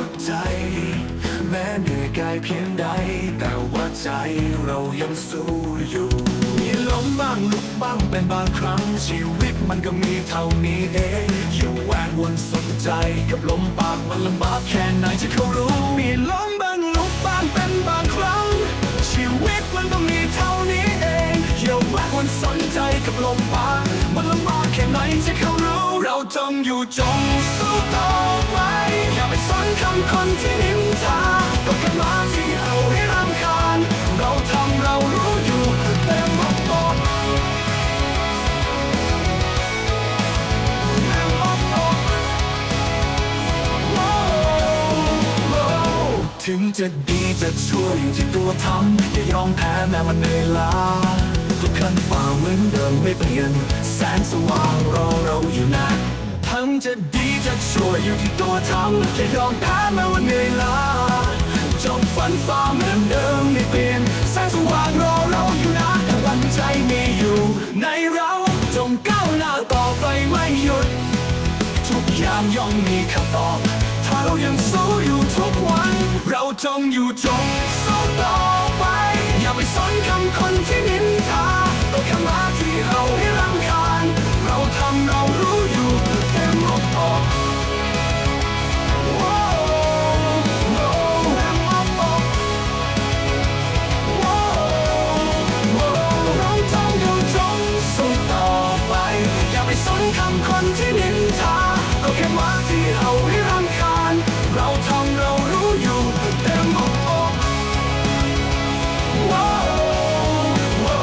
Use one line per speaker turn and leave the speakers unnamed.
สุดใจ แม้เหนื่อยกายเพียงใด แต่ว่าใจเรายังสู้อยู่ มีล้มบ้างลุกบ้างเป็นบางครั้ง ชีวิตมันก็มีเท่านี้เองอย่าแหวกวนสนใจ กับลมปากมันลำบากแค่ไหนจะเขารู้ มีล้มบ้างลุกบ้างเป็นบางครั้ง ชีวิตมันก็มีเท่านี้เองอย่าแหวกวนสนใจกับลมปากมันลำบากแค่ไหนจะเขารู้ เราจงอยู่จงสู้ต่อไปอย่าำที่นินทาก็แค่มาที่เราให้รำคาญ เราทำเรารู้อยู่แต่หมดบอกถึงจะดีจะชั่วอยู่ที่ตัวทำอย่ายอมแพ้แม้มันเหนื่อยล้าทุกขั้นฝ่าเหมือนเดิมไม่เปลี่ยน แสงสว่างรอเราอยู่นะ ทั้งจะดีจะชั่วอยู่ที่ตัวทำอย่ยอมแพ้แม้ว่าเหนื่อยล้าจงฝันฝ่าเหมือนเดิมไม่เปลี่ยนแสงสว่างรอเราอยู่นะกำลังใจมีอยู่ ในเราจงก้าวหน้าต่อไปไม่หยุด ทุกอย่างย่อมมีคำตอบ ถ้าเรายังสู้อยู่ทุกวัน เราจงอยู่จงสู้ต่อไป อย่าไปสนคำคนที่นินทา ที่นินทาก็แค่มาที่เอาให้รังคาญ เราทำเรารู้อยู่เต็มอกอกว้าวว้